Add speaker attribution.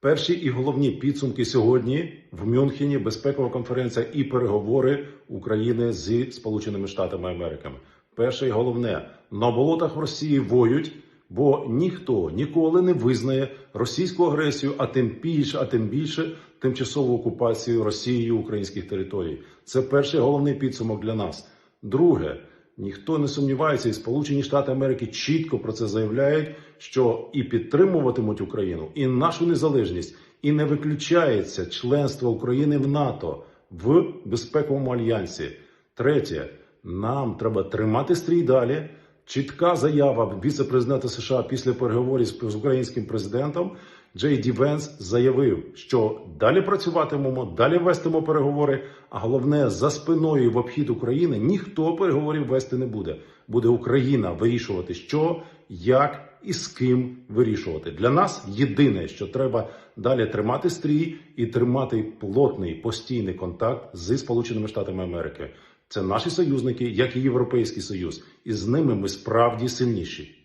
Speaker 1: Перші і головні підсумки сьогодні в Мюнхені безпекова конференція і переговори України зі Сполученими Штатами Америки. Перше і головне на болотах в Росії воюють, бо ніхто ніколи не визнає російську агресію, а тим більше, а тим більше тимчасову окупацію Росією українських територій. Це перший головний підсумок для нас. Друге, ніхто не сумнівається, і Сполучені Штати Америки чітко про це заявляють, що і підтримуватимуть Україну, і нашу незалежність, і не виключається членство України в НАТО в безпековому альянсі. Третє, нам треба тримати стрій далі. Чітка заява віце-президента США після переговорів з українським президентом Джей Ді Венс заявив, що далі працюватимемо, далі вестимо переговори. А головне за спиною в обхід України ніхто переговорів вести не буде. Буде Україна вирішувати, що, як і з ким вирішувати. Для нас єдине, що треба далі тримати стрій і тримати плотний постійний контакт зі Сполученими Штатами Америки. Це наші союзники, як і Європейський Союз, і з ними ми справді сильніші.